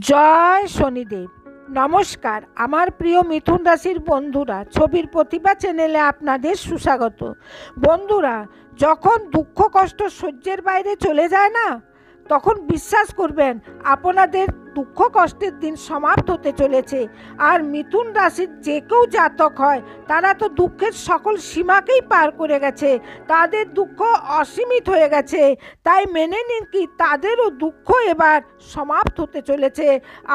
জয় শনিদেব। নমস্কার, আমার প্রিয় মিথুন রাশির বন্ধুরা, ছবির প্রতিভা চ্যানেলে আপনাদের সুস্বাগত। বন্ধুরা, যখন দুঃখ কষ্ট সহ্যের বাইরে চলে যায় না তখন বিশ্বাস করবেন, আপনাদের দুঃখ কষ্টের দিন সমাপ্ত হতে চলেছে। আর মিথুন রাশির যে কেউ জাতক হয়, তারা তো দুঃখের সকল সীমাকেই পার করে গেছে। তাদের দুঃখ অসীমিত হয়ে গেছে। তাই মেনে নিন কি, তাদেরও দুঃখ এবার সমাপ্ত হতে চলেছে।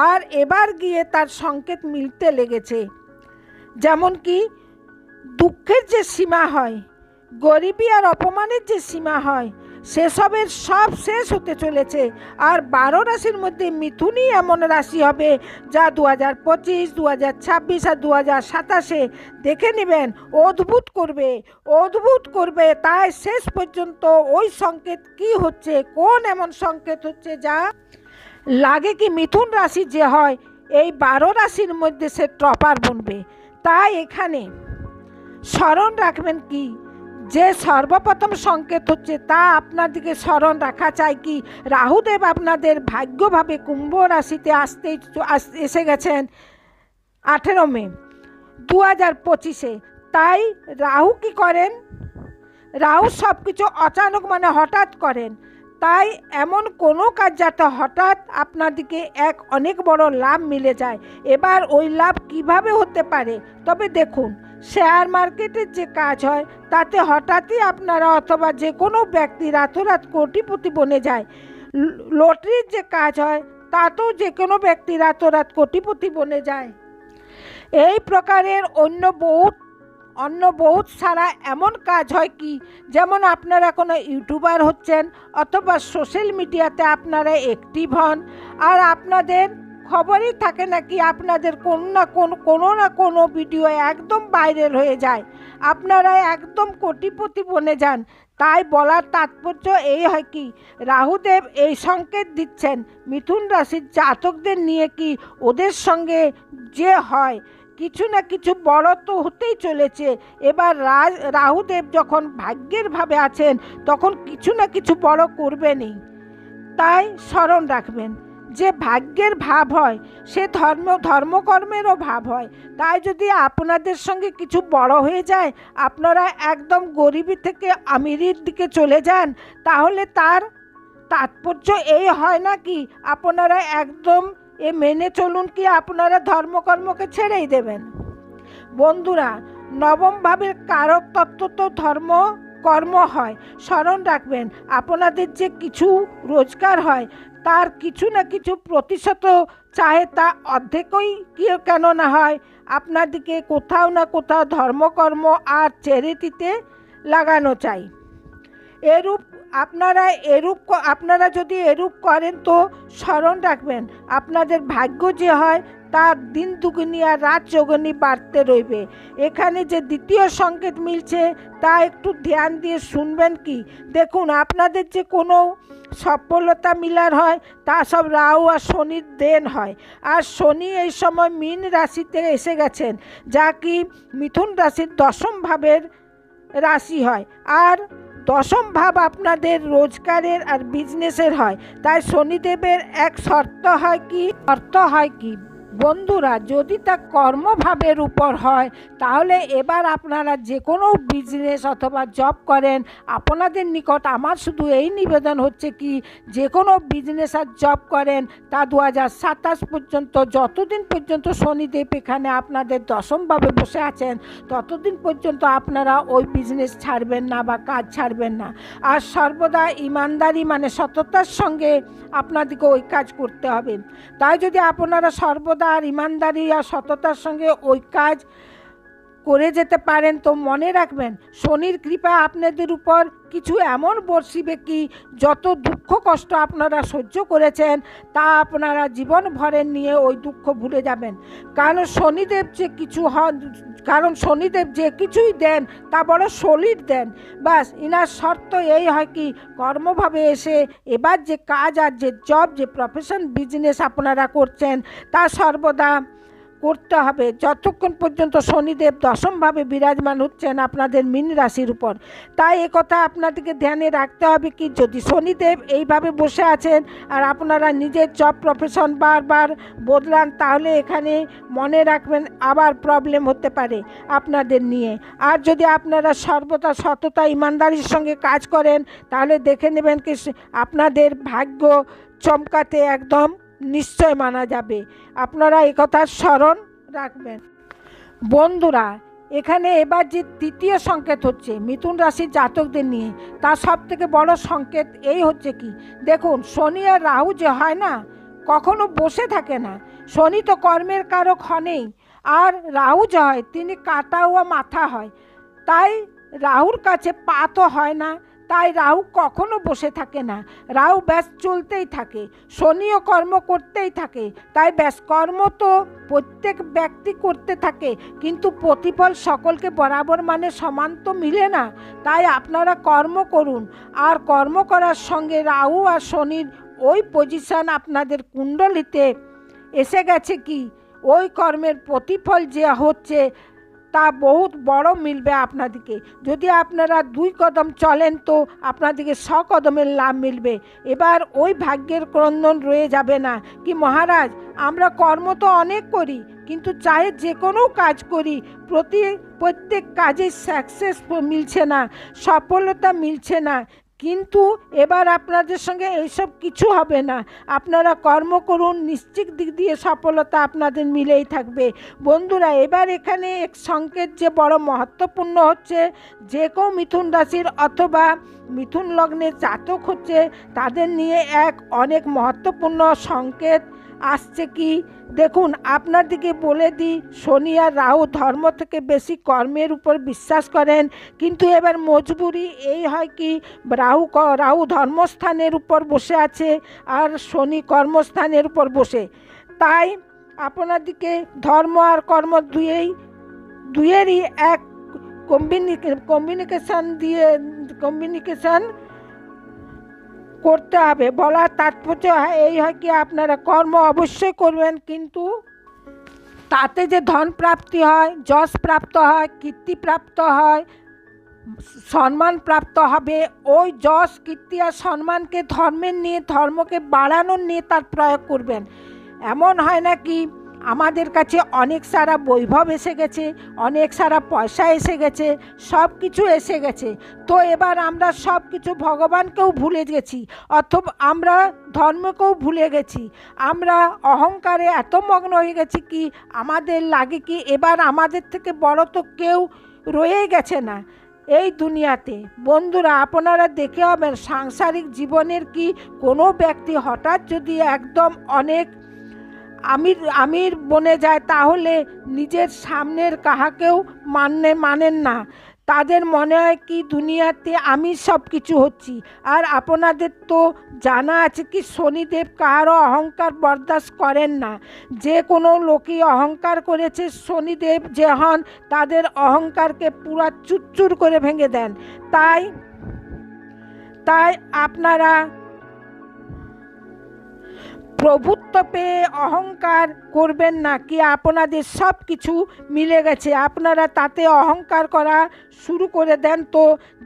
আর এবার গিয়ে তার সংকেত মিলতে লেগেছে। যেমন কি, দুঃখের যে সীমা হয়, গরিবী আর অপমানের যে সীমা হয় সেসবের সব শেষ হতে চলেছে। আর বারো রাশির মধ্যে মিথুনই এমন রাশি হবে, যা দু হাজার পঁচিশ দু হাজার ছাব্বিশ আর দু হাজার সাতাশে দেখে নেবেন অদ্ভুত করবে। অদ্ভুত করবে, তাই শেষ পর্যন্ত ওই সংকেত কি হচ্ছে, কোন এমন সংকেত হচ্ছে যা লাগে কি মিথুন রাশি যে হয়, এই বারো রাশির মধ্যে সে টপার বনবে। তাই এখানে স্মরণ রাখবেন কি সর্বপ্রথম সংকেত হচ্ছে তা আপনাদেরকে স্মরণ রাখা চাই কি? রাহুদেব আপনাদের ভাগ্যভাবে কুম্ভ রাশিতে আসতে আস- এসে গেছেন আঠেরো মে দু হাজার পঁচিশে। তাই রাহু কি করেন? রাহু সব কিছু অচানক মানে হঠাৎ করেন। তাই এমন কোনো কাজ যাতে হঠাৎ আপনাদেরকে এক অনেক বড় লাভ মিলে যায়। এবার ওই লাভ কীভাবে হতে পারে? তবে দেখুন শেয়ার মার্কেটের যে কাজ হয়, তাতে হঠাৎই আপনারা অথবা যে কোনো ব্যক্তি রাতোরাত কোটিপতি বনে যায়। লটারির যে কাজ হয়, তাতেও যে কোনো ব্যক্তি রাতোরাত কোটিপতি বনে যায়। এই প্রকারের অন্য বহুত অন্য বহুত সারা এমন কাজ হয় কি? যেমন আপনারা কোনো ইউটিউবার হচ্ছেন, অথবা সোশ্যাল মিডিয়াতে আপনারা অ্যাক্টিভ হন, আর আপনাদের খবরই থাকে নাকি আপনাদের কোনো না কোনো কোনো না কোনো ভিডিও একদম ভাইরাল হয়ে যায়। আপনারা একদম কোটিপতি বনে যান। তাই বলার তাৎপর্য এই হয় কি, রাহুদেব এই সংকেত দিচ্ছেন, মিথুন রাশির জাতকদের নিয়ে কি ওদের সঙ্গে যে হয়, কিছু না কিছু বড় তো হতেই চলেছে। এবার রাজ রাহুদেব যখন ভাগ্যের ভাবে আছেন, তখন কিছু না কিছু বড় করবেনই। তাই স্মরণ রাখবেন। যে ভাগ্যের ভাব হয়, সে ধর্ম, ধর্মকর্মেরও ভাব হয়। তাই যদি আপনাদের সঙ্গে কিছু বড় হয়ে যায়, আপনারা একদম গরিবী থেকে আমিরির দিকে চলে যান, তাহলে তার তাৎপর্য এই হয় না কি? আপনারা একদম এ মেনে চলুন কি আপনারা ধর্মকর্মকে ছেড়েই দেবেন? বন্ধুরা, নবম ভাবের কারক তত্ত্ব তো ধর্ম কর্ম হয়। স্মরণ রাখবেন, আপনাদের যে কিছু রোজগার হয় তার কিছু না কিছু প্রতিশত চাহে তা অর্ধেকই কেন না হয়? আপনাদিকে কোথাও না কোথাও ধর্মকর্ম আর চ্যারিটিতে লাগানো চাই। এরূপ আপনারা এরূপ আপনারা যদি এরূপ করেন তো স্মরণ রাখবেন। আপনাদের ভাগ্য যে হয় তার দিন দুগুনি আর রাত চৌগুনি বাড়তে রইবে। এখানে যে দ্বিতীয় সংকেত মিলছে, তা একটু ধ্যান দিয়ে শুনবেন কি? দেখুন, আপনাদের যে কোনো সফলতা মিলার হয়, তা সব রাহু আর শনির দেন হয়। আর শনি এই সময় মীন রাশিতে এসে গেছেন, যা কি মিথুন রাশির দশম ভাবের রাশি হয়। আর দশম ভাব আপনাদের রোজগারের আর বিজনেসের হয়। তাই শনিদেবের এক শর্ত হয় কি? শর্ত হয় কি? বন্ধুরা, যদি তা কর্মভাবের উপর হয়, তাহলে এবার আপনারা যে কোনো বিজনেস অথবা জব করেন, আপনাদের নিকট আমার শুধু এই নিবেদন হচ্ছে কি যে কোনো বিজনেস আর জব করেন, তা দু হাজার সাতাশ পর্যন্ত, যতদিন পর্যন্ত শনিদেব এখানে আপনাদের দশমভাবে বসে আছেন, ততদিন পর্যন্ত আপনারা ওই বিজনেস ছাড়বেন না বা কাজ ছাড়বেন না। আর সর্বদা ইমানদারি মানে সততার সঙ্গে আপনাদেরকে ওই কাজ করতে হবে। তাই যদি আপনারা সর্বদা আর ইমানদারি আর সততার সঙ্গে ওই কাজ করে যেতে পারেন তো মনে রাখবেন, শনির কৃপা আপনাদের উপর কিছু এমন বর্ষিবে কি, যত দুঃখ কষ্ট আপনারা সহ্য করেছেন, তা আপনারা জীবন ভরের নিয়ে ওই দুঃখ ভুলে যাবেন। কারণ শনিদেব যে কিছু হন, কারণ শনিদেব যে কিছুই দেন, তা বড় সলিড দেন। বাস ইনার শর্ত এই হয় কি, কর্মভাবে এসে এবার যে কাজ আর যে জব যে প্রফেশন বিজনেস আপনারা করছেন, তা সর্বদা করতে হবে। যতক্ষণ পর্যন্ত শনিদেব দশমভাবে বিরাজমান হচ্ছেন আপনাদের মীন রাশির উপর। তাই কথা আপনাদেরকে ধ্যানে রাখতে হবে কি, যদি শনিদেব এইভাবে বসে আছেন আর আপনারা নিজের জব প্রফেশন বারবার বদলান, তাহলে এখানে মনে রাখবেন আবার প্রবলেম হতে পারে আপনাদের নিয়ে। আর যদি আপনারা সর্বদা সততা, ইমানদারির সঙ্গে কাজ করেন, তাহলে দেখে নেবেন কি, আপনাদের ভাগ্য চমকাতে একদম নিশ্চয় মানা যাবে। আপনারা এই কথা স্মরণ রাখবেন। বন্ধুরা, এখানে এবার যে তৃতীয় সংকেত হচ্ছে, মিথুন রাশির জাতকদের নিয়ে তার সব থেকে বড় সংকেত এই হচ্ছে কি? দেখুন, শনি আর রাহু যে হয় না, কখনো বসে থাকে না। শনি তো কর্মের কারক হনেই, আর রাহু যে হয়, তিনি কাটা ও মাথা হয়। তাই রাহুর কাছে পা তো হয় না তাই রাহু কখনো বসে থাকে না। রাহু ব্যাস চলতেই থাকে, শনিও কর্ম করতেই থাকে। তাই ব্যাস কর্ম তো প্রত্যেক ব্যক্তি করতে থাকে, কিন্তু প্রতিফল সকলকে বরাবর মানে সমান তো মিলে না। তাই আপনারা কর্ম করুন। আর কর্ম করার সঙ্গে রাহু আর শনির ওই পজিশন আপনাদের কুণ্ডলিতে এসে গেছে কি? ওই কর্মের প্রতিফল যে হচ্ছে তা বহুত বড় মিলবে আপনাদিকে। যদি আপনারা দুই কদম চলেন তো আপনাদিকে ছ কদমের লাভ মিলবে। এবার ওই ভাগ্যের ক্রন্দন রয়ে যাবে না। কি মহারাজ, আমরা কর্ম তো অনেক করি, কিন্তু চাই যে কোনো কাজ করি প্রতি প্রত্যেক কাজে সাকসেস মিলছে না, সফলতা মিলছে না। কিন্তু এবার আপনাদের সঙ্গে এইসব কিছু হবে না। আপনারা কর্ম করুন, নিশ্চিত দিক দিয়ে সফলতা আপনাদের মিলেই থাকবে। বন্ধুরা, এবার এখানে এক সংকেত যে বড় মহত্বপূর্ণ হচ্ছে, যে কেউ মিথুন রাশির অথবা মিথুন লগ্নের জাতক হচ্ছে, তাদের নিয়ে এক অনেক মহত্বপূর্ণ সংকেত আসছে কি? দেখুন আপনাদেরকে বলে দিই, শনি আর রাহু ধর্ম থেকে বেশি কর্মের উপর বিশ্বাস করেন। কিন্তু এবার মজবুরি এই হয় কি? রাহু রাহু ধর্মস্থানের উপর বসে আছে আর শনি কর্মস্থানের উপর বসে। তাই আপনাদেরকে ধর্ম আর কর্ম দুয়েই দুয়েরই এক কম্বিনিকে কমিউনিকেশান দিয়ে কমিউনিকেশান করতে হবে, বলার তাৎপর্য এই হয় কি আপনারা কর্ম অবশ্যই করবেন, কিন্তু তাতে যে ধন প্রাপ্তি হয়, যশ প্রাপ্ত হয়, কীর্তি প্রাপ্ত হয়, সম্মান প্রাপ্ত হবে, ওই যশ, কীর্তি আর সম্মানকে ধর্মের নিয়ে, ধর্মকে বাড়ানোর নিয়ে তার প্রয়োগ করবেন। এমন হয় না কি আমাদের কাছে অনেক সারা বৈভব এসে গেছে, অনেক সারা পয়সা এসে গেছে, সব কিছু এসে গেছে। তো এবার আমরা সব কিছু ভগবানকেও ভুলে গেছি, অথবা আমরা ধর্মকেও ভুলে গেছি। আমরা অহংকারে এত মগ্ন হয়ে গেছি কি আমাদের লাগে কি এবার আমাদের থেকে বড় তো কেউ রয়ে গেছে না এই দুনিয়াতে। বন্ধুরা, আপনারা দেখে হবেন সাংসারিক জীবনের কি কোনো ব্যক্তি হঠাৎ যদি একদম অনেক আমির আমির বনে যায় তাহলে নিজের সামনের কাহাকেও মানে মানেন না। তাদের মনে হয় কি দুনিয়াতে আমি সব কিছু হচ্ছি। আর আপনাদের তো জানা আছে কি শনিদেব কারও অহংকার বরদাস্ত করেন না। যে কোনো লোকই অহংকার করেছে, শনিদেব যে হন তাদের অহংকারকে পুরা চুরচুর করে ভেঙে দেন। তাই তাই আপনারা প্রভুত্ব পেয়ে অহংকার করবেন না, কি আপনাদের সব কিছু মিলে গেছে। আপনারা তাতে অহংকার করা শুরু করে দেন তো।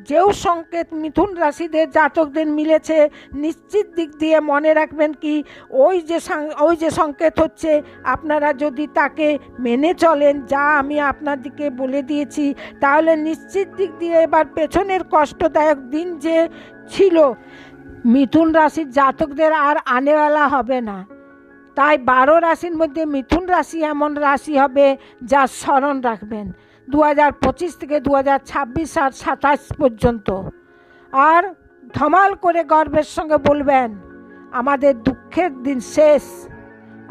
যেও সংকেত মিথুন রাশিদের জাতকদের মিলেছে। নিশ্চিত দিক দিয়ে মনে রাখবেন কি, ওই যে ওই যে সংকেত হচ্ছে, আপনারা যদি তাকে মেনে চলেন, যা আমি আপনাদেরকে বলে দিয়েছি, তাহলে নিশ্চিত দিক দিয়ে এবার পেছনের কষ্টদায়ক দিন যে ছিল মিথুন রাশির জাতকদের আর আনেওয়ালা হবে না। তাই বারো রাশির মধ্যে মিথুন রাশি এমন রাশি হবে যা স্মরণ রাখবেন দু হাজার পঁচিশ থেকে দু হাজার ছাব্বিশ আর সাতাশ পর্যন্ত। আর ধমাল করে গর্বের সঙ্গে বলবেন, আমাদের দুঃখের দিন শেষ,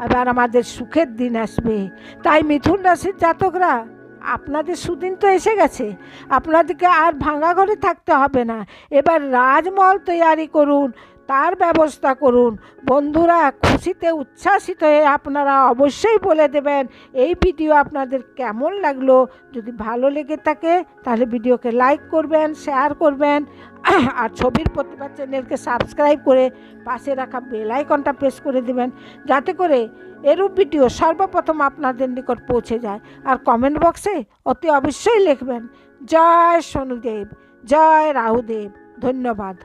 এবার আমাদের সুখের দিন আসবে। তাই মিথুন রাশির জাতকরা আপনাদের সুদিন তো এসে গেছে। আপনাদেরকে আর ভাঙা ঘরে থাকতে হবে না। এবার রাজমহল তৈরি করুন, তার ব্যবস্থা করুন। বন্ধুরা, খুশিতে উচ্ছ্বাসিত হয়ে আপনারা অবশ্যই বলে দেবেন এই ভিডিও আপনাদের কেমন লাগল। যদি ভালো লেগে থাকে, তাহলে ভিডিওকে লাইক করবেন শেয়ার করবেন। আর ছবির প্রতিভা চ্যানেলকে সাবস্ক্রাইব করে পাশে রাখা বেল আইকনটা প্রেস করে দেবেন, যাতে করে এরূপ ভিডিও সর্বপ্রথম আপনাদের নিকট পৌঁছে যায়। আর কমেন্ট বক্সে অতি অবশ্যই লিখবেন, জয় সোনুদেব, জয় রাহুদেব। ধন্যবাদ।